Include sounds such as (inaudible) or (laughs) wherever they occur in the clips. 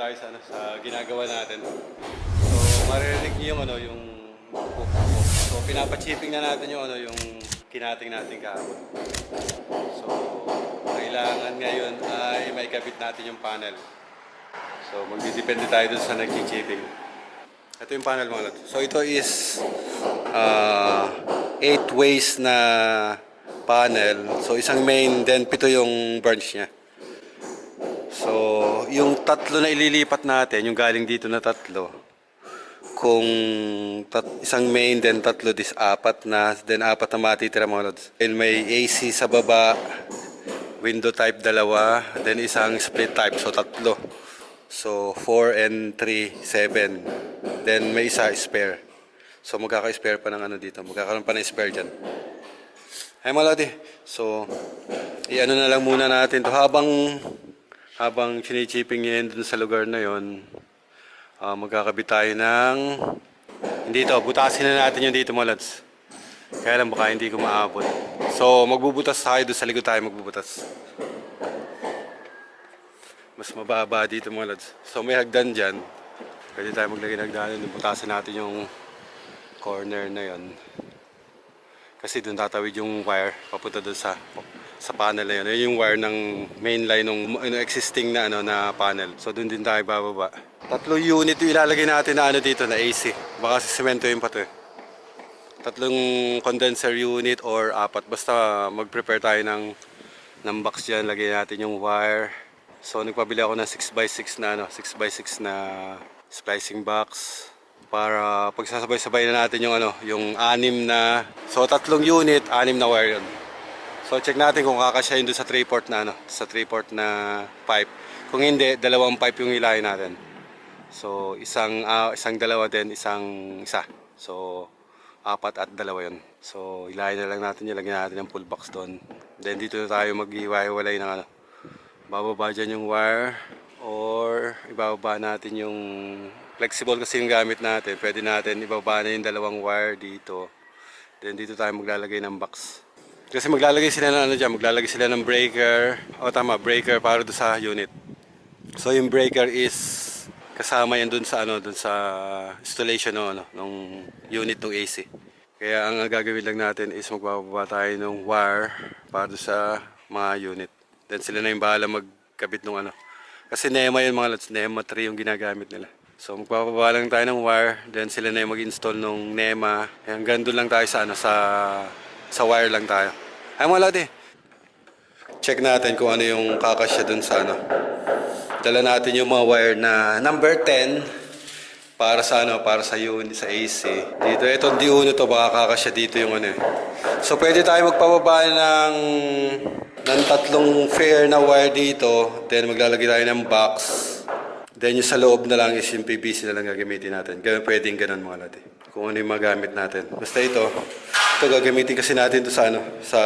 tayo sa, ano, sa ginagawa natin. So, maririnig niyo yung ano, yung So, pinapachipping na natin yung ano, yung kinating natin kahapon. So, kailangan ngayon ay may kabit natin yung panel. So, magdidepende tayo dun sa nag-chipping. Ito yung panel mga lads. So, ito is 8 ways na panel. So, isang main, then pito yung branch niya. So, yung tatlo na ililipat natin, yung galing dito na tatlo, kung tat, isang main, then tatlo, dis apat na, then apat na matitira mga lods. Then may AC sa baba, window type dalawa, then isang split type, so tatlo. So, 4 and 3, 7. Then may isa spare. So, magkaka-spare pa ng ano dito. Magkakaroon pa ng spare dyan. Ay mga lodi. So, i-ano na lang muna natin to habang habang chinichipping niya yun sa lugar na yon ah magkakabit tayo ng hindi to, butasin na natin yung dito mga lads. Kaya lang baka hindi ko maabot. So, magbubutas tayo doon sa likod tayo magbubutas. Mas mababa dito mga lads. So, may hagdan dyan. Pwede tayo maglagay ng hagdanan. Butasin natin yung corner na yon kasi doon tatawid yung wire papunta doon sa sa panel na yun. Yun yung wire ng main line ng existing na ano na panel. So doon din tayo bababa. Tatlong unit yung ilalagay natin na ano dito na AC. Baka si semento yung pato. eh. Tatlong condenser unit or apat. Basta mag-prepare tayo ng ng box diyan, lagay natin yung wire. So nagpabili ako ng 6x6 na ano, 6x6 na splicing box para pagsasabay-sabay na natin yung ano, yung anim na so tatlong unit, anim na wire yun. So check natin kung kakasya yun doon sa 3 port na ano, sa 3 port na pipe. Kung hindi, dalawang pipe yung ilayin natin. So isang ah, isang dalawa din, isang isa. So apat at dalawa yun. So ilayin na lang natin yun, lagyan natin ng full box doon. Then dito na tayo mag-iwalay ng ano. Bababa dyan yung wire or ibababa natin yung flexible kasi yung gamit natin. Pwede natin ibaba na yung dalawang wire dito. Then dito tayo maglalagay ng box. Kasi maglalagay sila ng ano dyan, maglalagay sila ng breaker. O tama, breaker para doon sa unit. So yung breaker is kasama yan doon sa ano, doon sa installation no, ano, ng unit ng AC. Kaya ang gagawin lang natin is magbababa tayo ng wire para sa mga unit. Then sila na yung bahala magkabit ng ano. Kasi NEMA yun mga lods, NEMA 3 yung ginagamit nila. So magpapababa lang tayo ng wire, then sila na yung mag-install ng NEMA. Hanggang doon lang tayo sa ano sa sa wire lang tayo. Ay mga lodi. Check natin kung ano yung kakasya doon sa ano. Dala natin yung mga wire na number 10 para sa ano, para sa unit sa AC. Dito itong diuno to baka kakasya dito yung ano. eh. So pwede tayo magpababa ng ng tatlong fair na wire dito, then maglalagay tayo ng box. Then yung sa loob na lang is yung PVC na lang gagamitin natin. Ganun pwedeng ganun mga lati. Kung ano yung magamit natin. Basta ito, ito gagamitin kasi natin to sa ano, sa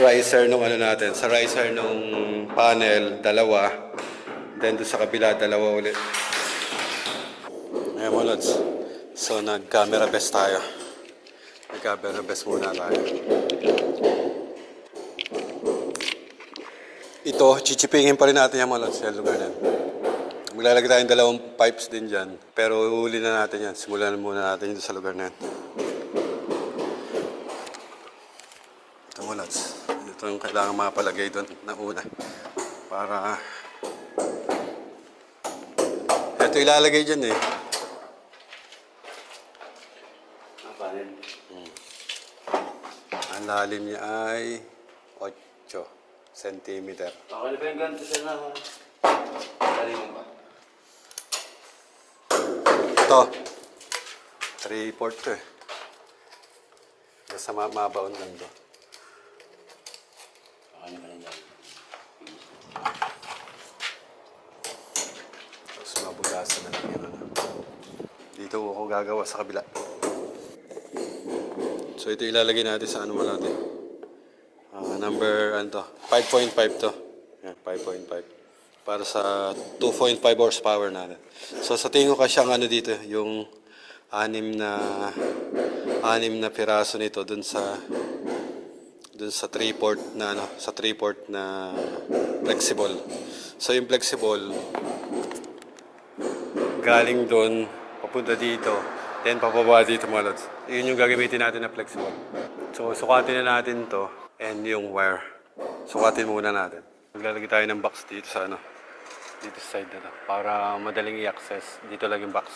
riser nung ano natin, sa riser nung panel, dalawa. Then doon sa kabila, dalawa ulit. Ayan mga lods. So nag-camera best tayo. Nag-camera best muna tayo. Ito, chichipingin pa rin natin yung mga lods sa lugar na. Maglalagay tayong dalawang pipes din dyan. Pero uhuli na natin yan. Simulan muna natin dito sa lugar na yan. Ito mo lods. Ito yung kailangan mapalagay doon na una. Para... Ito ilalagay dyan eh. Ang lalim niya ay 8 centimeter. Okay na ba yung ganito siya na? Dali mo ba? Ito. 3 port to eh. Basta ma mabaon lang to. Tapos mabugasan na lang yun. Ano. Dito ako gagawa sa kabila. So ito ilalagay natin sa ano mo natin. Ah, number ano to? 5.5 to. Yan, 5.5. Para sa 2.5 horsepower natin. So sa tingin ko kasi ang ano dito, yung anim na anim na piraso nito dun sa dun sa 3 port na ano, sa 3 port na flexible. So yung flexible galing doon, papunta dito, then papaba dito mga lods. Yun yung gagamitin natin na flexible. So, sukatin na natin to and yung wire. Sukatin muna natin. Maglalagay tayo ng box dito sa ano, dito sa side na to, para madaling i-access. Dito lang yung box.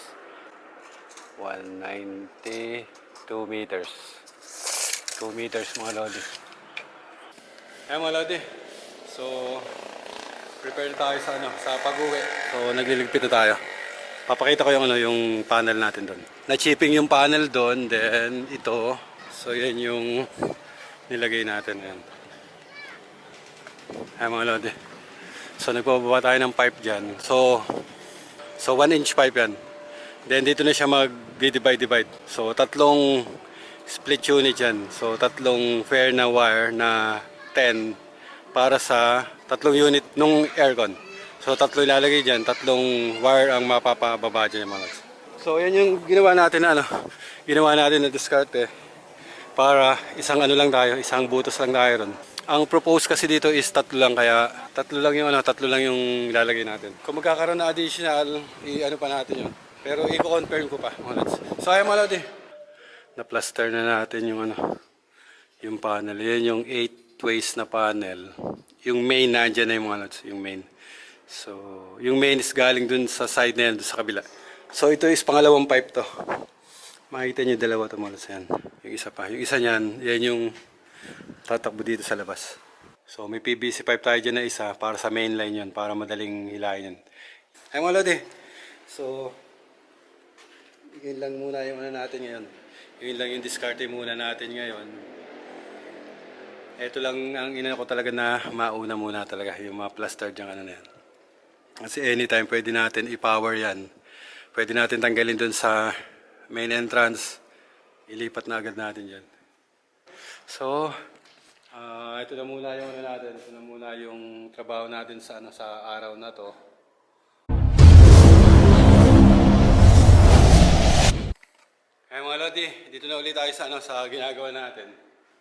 192 meters. 2 meters mga lodi. Ayan mga lodi. So, prepare na tayo sa ano, sa pag-uwi. So, nagliligpit na tayo. Papakita ko yung ano, yung panel natin doon. Na-chipping yung panel doon, then ito. So, yan yung nilagay natin. Ayan. Ayan mga lodi. So, nagpapaba tayo ng pipe dyan. So, so 1 inch pipe yan. Then, dito na siya mag-divide-divide. So, tatlong split unit yan. So, tatlong fair na wire na 10 para sa tatlong unit nung aircon. So, tatlo ilalagay dyan. Tatlong wire ang mapapababa dyan mga lods. So, yan yung ginawa natin na ano. Ginawa natin na diskarte para isang ano lang tayo, isang butos lang tayo ron. Ang propose kasi dito is tatlo lang kaya tatlo lang yung ano, tatlo lang yung ilalagay natin. Kung magkakaroon na additional, i-ano pa natin yun. Pero i-confirm ko pa. So ayun mga lods eh. Na-plaster na natin yung ano, yung panel. Yan yung 8 ways na panel. Yung main nandiyan na yung mga lods, yung main. So, yung main is galing dun sa side na yan, dun sa kabila. So ito is pangalawang pipe to. Makikita niyo dalawa to mga lods, yan. Yung isa pa. Yung isa niyan, yan yung tatakbo dito sa labas. So may PVC pipe tayo dyan na isa para sa main line yun, para madaling hilahin yun. Ay mga lodi, so yun lang muna yung ano natin ngayon. Yun lang yung discarte muna natin ngayon. Ito lang ang ina ko talaga na mauna muna talaga, yung mga plaster dyan ano na yan. Kasi anytime pwede natin i-power yan. Pwede natin tanggalin dun sa main entrance. Ilipat na agad natin dyan. So, ah ito na muna yung ano natin. Ito na muna yung trabaho natin sa ano sa araw na to. Kaya mga Lodi, dito na ulit tayo sa ano sa ginagawa natin.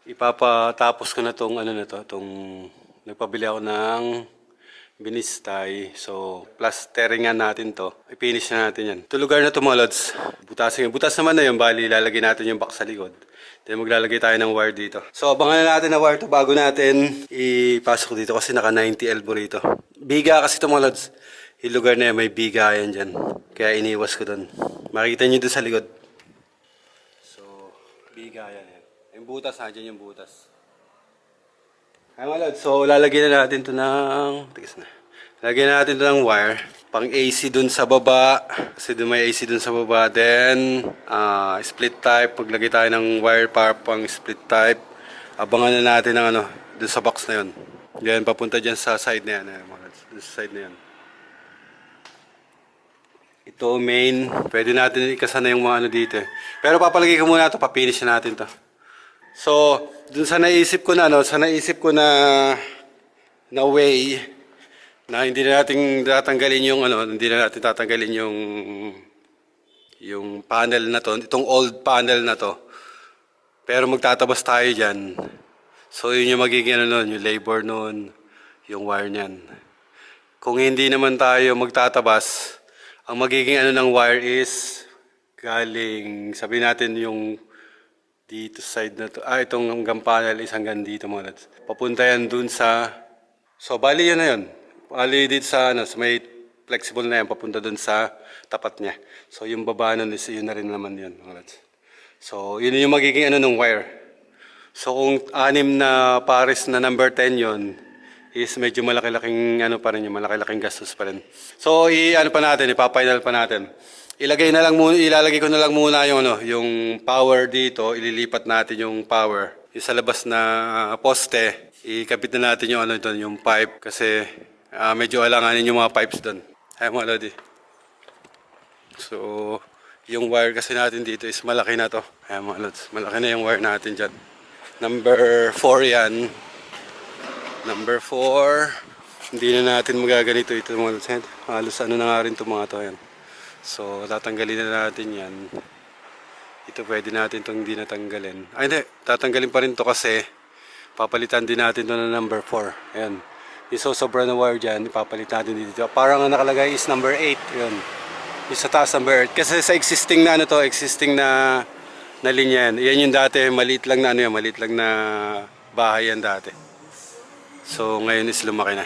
Ipapatapos ko na tong ano na to, tong nagpabili ako ng binistay. So, plasteringan natin to. I-finish na natin yan. Ito lugar na to mga lods. Butasin. Butas naman na yun. Bali, lalagay natin yung box sa likod. Then maglalagay tayo ng wire dito. So, abangan na natin na wire to bago natin ipasok dito kasi naka 90 elbow rito. Biga kasi ito mga lods. Yung lugar na yan, may biga yan dyan. Kaya iniwas ko doon. Makikita nyo doon sa likod. So, biga yan. yan. Yung butas, nandiyan yung butas. Ay mga lods, so lalagyan na natin to ng... Tigas na. Lalagyan na natin to ng wire. Pang AC dun sa baba. Kasi dun may AC dun sa baba. Then, ah, split type. Paglagay tayo ng wire para pang split type. Abangan na natin ng ano, dun sa box na yun. Yan, papunta dyan sa side na yan. Ayan, mga lods. Dun sa side na yan. Ito main. Pwede natin ikasana yung mga ano dito. eh. Pero papalagay ko muna ito. Papinish na natin to. So, dun sa naisip ko na, ano, sa naisip ko na na way na hindi na natin tatanggalin yung ano, hindi na natin tatanggalin yung yung panel na to, itong old panel na to. Pero magtatabas tayo diyan. So, yun yung magiging ano nun, yung labor nun, yung wire niyan. Kung hindi naman tayo magtatabas, ang magiging ano ng wire is galing, sabi natin yung dito side na to. Ah, itong hanggang panel is hanggang dito mga lads. Papunta yan dun sa... So, bali yan na yun. Bali dito sa, ano, sa may flexible na yan, papunta dun sa tapat niya. So, yung baba nun is yun na rin naman yun mga lads. So, yun yung magiging ano ng wire. So, kung anim na pares na number 10 yon is medyo malaki-laking ano pa rin yung malaki-laking gastos pa rin. So, i ano pa natin, ipapainal pa natin. Ilagay na lang muna, ilalagay ko na lang muna yung ano, yung power dito, ililipat natin yung power. Yung sa labas na ah, poste, ikabit na natin yung ano doon, yung pipe kasi ah, medyo alanganin yung mga pipes doon. Ay mga lodi. So, yung wire kasi natin dito is malaki na to. Ay mga lods, malaki na yung wire natin dyan. Number 4 yan. Number 4. Hindi na natin magaganito ito mga lods. Halos ano na nga rin ito mga to yan. So, tatanggalin na natin yan. Ito pwede natin itong hindi natanggalin. Ay hindi, tatanggalin pa rin to kasi papalitan din natin to na number 4. Ayan. Yung sobra na wire dyan, ipapalit natin dito. Parang ang nakalagay is number 8. Yun. Yung sa taas ng bird. Kasi sa existing na ano to, existing na na linya yan. Yan yung dati, maliit lang na ano yan, maliit lang na bahay yan dati. So ngayon is lumaki na.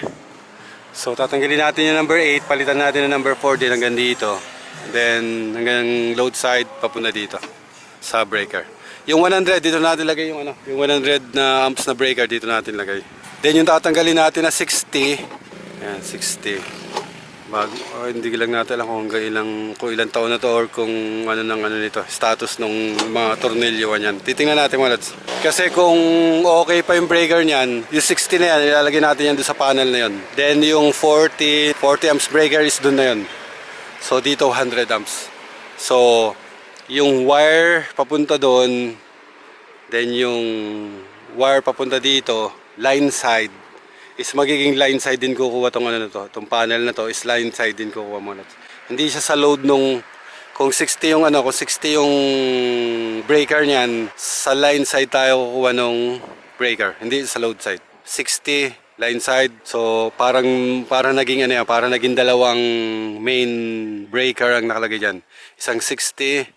So tatanggalin natin yung number 8, palitan natin yung number 4 din hanggang dito. Then hanggang load side papunta dito sa breaker. Yung 100 dito natin lagay yung ano, yung 100 na amps na breaker dito natin lagay. Then yung tatanggalin natin na 60, yan 60. Bag, oh, hindi lang natin alam kung ilang kung ilang taon na to or kung ano nang ano nito, status nung mga tornilyo niyan. Titingnan natin mga lads. Kasi kung okay pa yung breaker niyan, yung 60 na yan, ilalagay natin yan doon sa panel na yon. Then yung 40, 40 amps breaker is doon na yon. So dito 100 amps. So yung wire papunta doon, then yung wire papunta dito, line side is magiging line side din kukuha tong ano na to, tong panel na to is line side din kukuha mo na. Hindi siya sa load nung kung 60 yung ano, kung 60 yung breaker niyan, sa line side tayo kukuha nung breaker, hindi sa load side. 60 line side. So parang parang naging ano parang naging dalawang main breaker ang nakalagay diyan. Isang 60,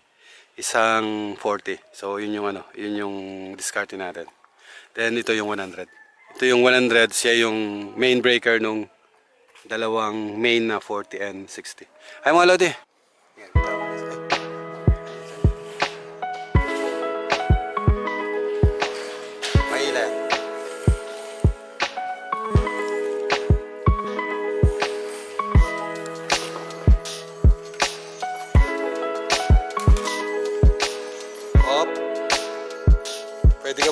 isang 40. So yun yung ano, yun yung discard natin. Then ito yung 100. Ito yung 100, siya yung main breaker nung dalawang main na 40 and 60. Ay mga lodi.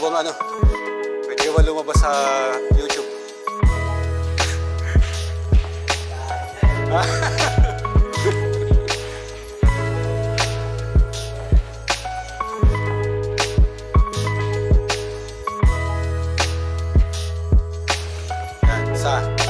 Bang ano? Pwede ba lumabas sa YouTube? (laughs) Yan, isa.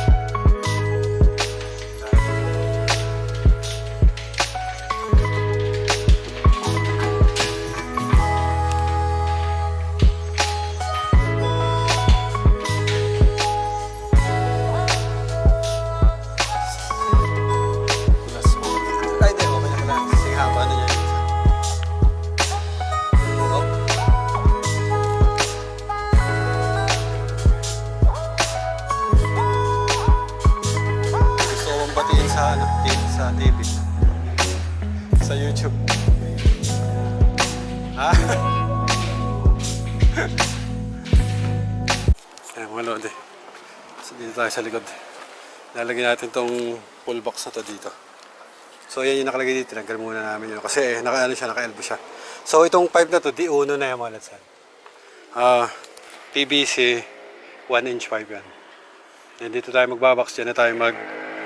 Ayan, mga lodi. So, dito tayo sa likod. Lalagyan natin tong pull box na to dito. So yan yung nakalagay dito, tinanggal muna namin yun. Kasi naka, ano siya, naka-elbow siya. So itong pipe na to, di uno na yung mga latsan. Ah, PVC 1 inch pipe yan. Then dito tayo magbabox, dyan na tayo mag,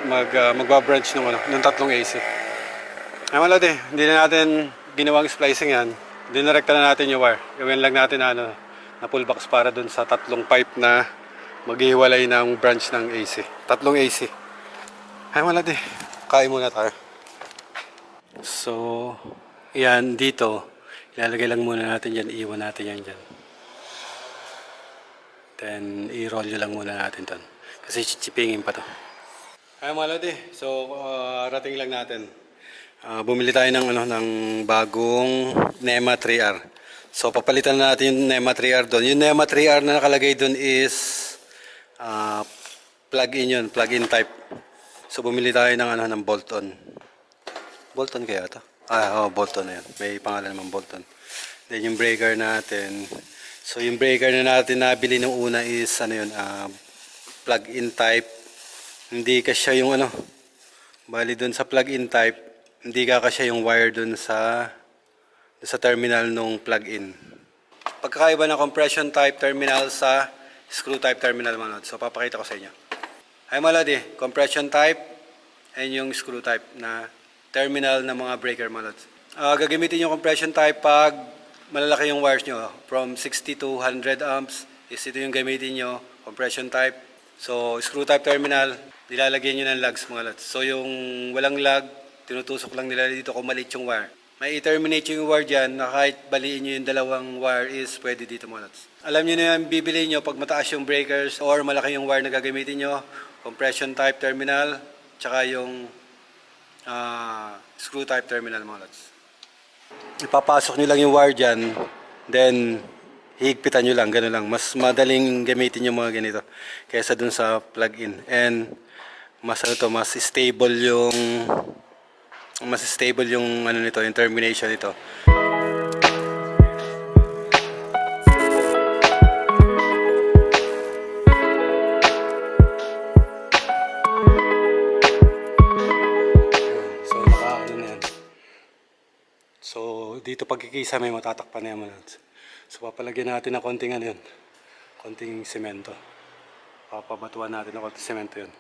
mag, ah, magbabranch ng, ano, ng tatlong AC. Ay mga lodi, hindi na natin ginawang splicing yan. Dinirekta na natin yung wire. Gawin lang natin na, ano, na pull box para dun sa tatlong pipe na maghiwalay ng branch ng AC. Tatlong AC. Ay mga lodi, kain muna tayo. So, yan dito. Ilalagay lang muna natin yan. Iwan natin yan dyan. Then, i-roll nyo lang muna natin ton. Kasi chichipingin pa to. Ay mga lodi, so uh, rating lang natin. Ah, bumili tayo ng, ano, ng bagong NEMA 3R. So papalitan na natin yung NEMA 3R doon. Yung NEMA 3R na nakalagay doon is ah, plug-in yun, plug-in type. So bumili tayo ng, ano, ng bolt-on. Bolton kaya to? Ah, oh, Bolton na yan. May pangalan naman Bolton. Then yung breaker natin. So yung breaker na natin nabili nung una is ano yun, ah, plug-in type. Hindi kasya yung ano, bali dun sa plug-in type, hindi ka kasya yung wire dun sa sa terminal nung plug-in. Pagkakaiba ng compression type terminal sa screw type terminal mga lods. So papakita ko sa inyo. Ay maladi, compression type and yung screw type na terminal ng mga breaker mga lods. Ah, gagamitin yung compression type pag malalaki yung wires nyo. From 60 to 100 amps is ito yung gamitin nyo, compression type. So screw type terminal, nilalagyan nyo ng lugs mga lods. So yung walang lug, tinutusok lang nila dito kung maliit yung wire. May i-terminate yung wire dyan na kahit baliin nyo yung dalawang wire is pwede dito lods. Alam nyo na yung bibili nyo pag mataas yung breakers or malaki yung wire na gagamitin nyo, compression type terminal, tsaka yung ah, screw type terminal lods. Ipapasok nyo lang yung wire dyan, then higpitan nyo lang, gano'n lang. Mas madaling gamitin yung mga ganito kaysa dun sa plug-in. And mas ano to, mas stable yung mas stable yung ano nito, yung termination nito. So, naka, ano na yan. So, dito pagkikisa may matatakpan na lods. So, papalagyan natin ng konting ano yun. Konting semento. Papabatuan natin ng konting semento yun.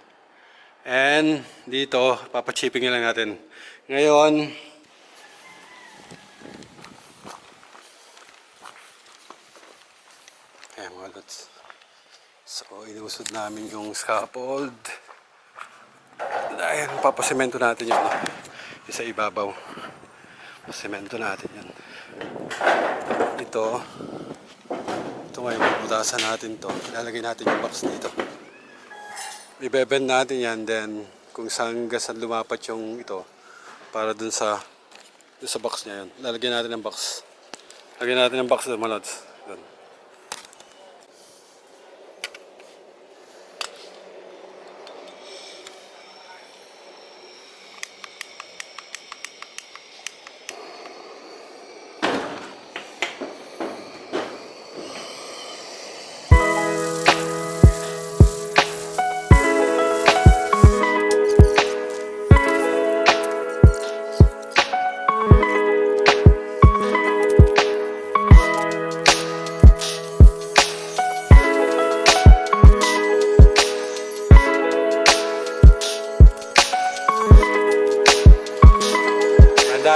And, dito, papachipping lang natin. Ngayon, Ayan mga lods. So, inusod namin yung scaffold. Ayan, papasemento natin yun. no? Yung sa ibabaw. Pasemento natin yan. Ito. Ito ngayon, bubutasan natin to. Ilalagay natin yung box dito. Ibebend natin yan, then kung saan saan lumapat yung ito, para dun sa dun sa box niya yun. Lalagyan natin ng box. Lagyan natin ng box mga lods.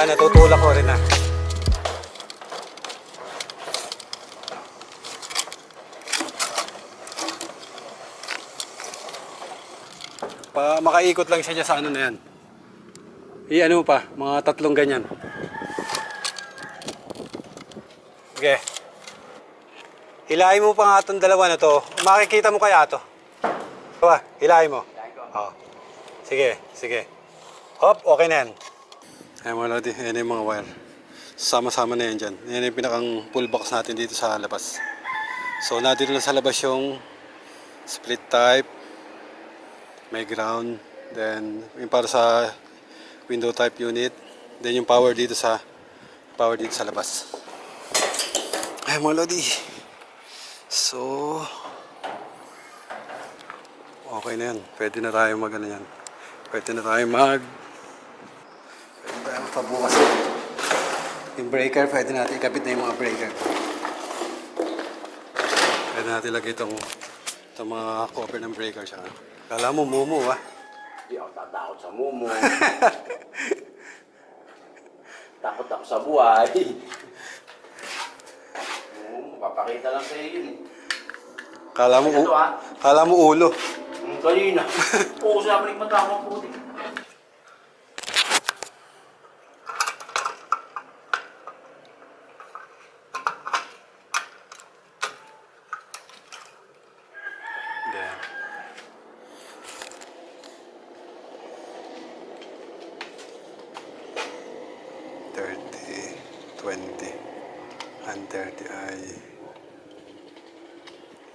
Handa, natutulak ko rin ah. Pa, makaikot lang siya dyan sa ano na yan. I-ano mo pa, mga tatlong ganyan. Okay. Hilahin mo pa nga itong dalawa na to. Makikita mo kaya to. Diba? Hilahin mo. Oo. Sige, sige. Hop, okay na yan. Ayan mga lodi, ayan yung mga wire. Sama-sama na yan dyan. Yan yung pinakang pull box natin dito sa labas. So, nandito na sa labas yung split type, may ground, then yung para sa window type unit, then yung power dito sa power dito sa labas. Ay mga lodi. So, okay na yan. Pwede na tayo mag ano yan. Pwede na tayo mag Na. Yung breaker, pwede natin ikabit na yung mga breaker. Pwede natin lagay itong, itong mga cover ng breaker siya. Kala mo, mumu ah. Di ako tatakot sa mumo. (laughs) Takot ako sa buhay. Papakita lang sa iyo yun. eh. Kala mo, Ito, ah. kala mo ulo. Ang kanina. (laughs) Oo, sabi rin matakot puti. Then, thirty, twenty, and thirty ay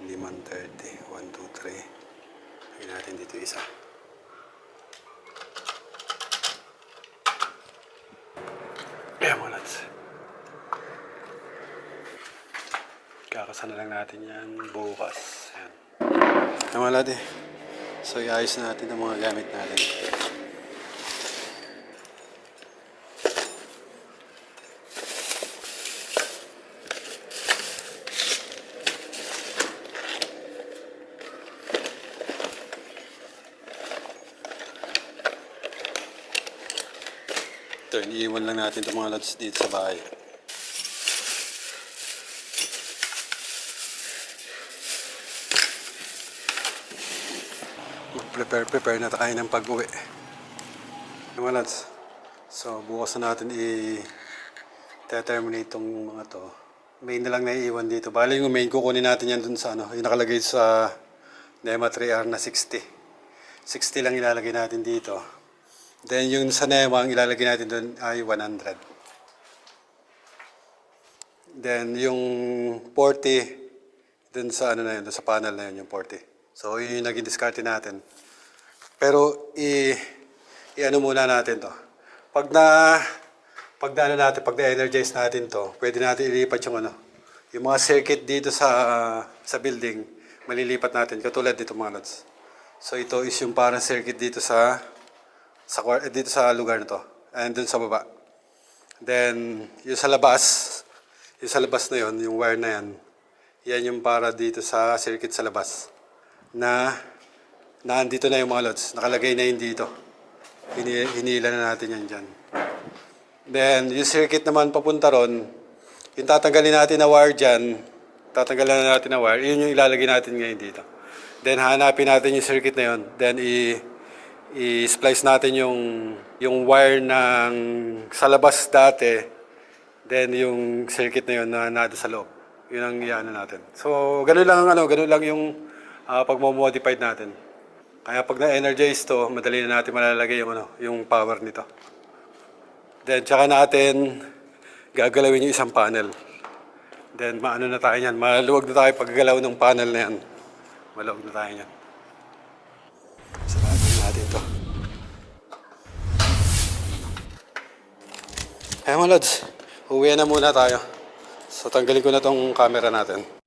limang thirty, one, two, three. Lagyan natin dito isa. Ayan mga lads. Kakasana lang natin yan bukas. Mga lads eh. So, iayos na natin ang mga gamit natin. Ito, iniiwan lang natin itong mga lods dito sa bahay. Prepare, prepare na tayo ng pag-uwi. Mga lads, so bukas na natin i-terminate itong mga to. Main na lang naiiwan dito. Bali yung main kukunin natin yan dun sa ano, yung nakalagay sa NEMA 3R na 60. 60 lang ilalagay natin dito. Then yung sa NEMA, ang ilalagay natin doon ay 100. Then yung 40, dun sa ano na yun, dun sa panel na yun, yung 40. So yun yung naging discarte natin. Pero i, i ano muna natin to. Pag na pag na ano natin, pag na-energize natin to, pwede natin ilipat yung ano, yung mga circuit dito sa sa building, malilipat natin katulad dito mga lods. So ito is yung parang circuit dito sa sa eh, dito sa lugar na to. And dun sa baba. Then yung sa labas, yung sa labas na yon, yung wire na yan, yan yung para dito sa circuit sa labas. Na naandito na yung mga lods. Nakalagay na yun dito. Hini, hinila na natin yan dyan. Then, yung circuit naman papunta ron, yung tatanggalin natin na wire dyan, tatanggalin na natin na wire, yun yung ilalagay natin ngayon dito. Then, hanapin natin yung circuit na yun. Then, i, i-splice natin yung, yung wire ng sa labas dati, then yung circuit na yun na nado sa loob. Yun ang iano natin. So, ganun lang ang ano, ganun lang yung uh, pagmo-modified natin. Kaya pag na-energize to, madali na natin malalagay yung ano, yung power nito. Then, tsaka natin gagalawin yung isang panel. Then, maano na tayo yan. Maluwag na tayo paggalaw ng panel na yan. Maluwag na tayo yan. Sarapin natin to. Eh mga lods, uwi na muna tayo. So, tanggalin ko na tong camera natin.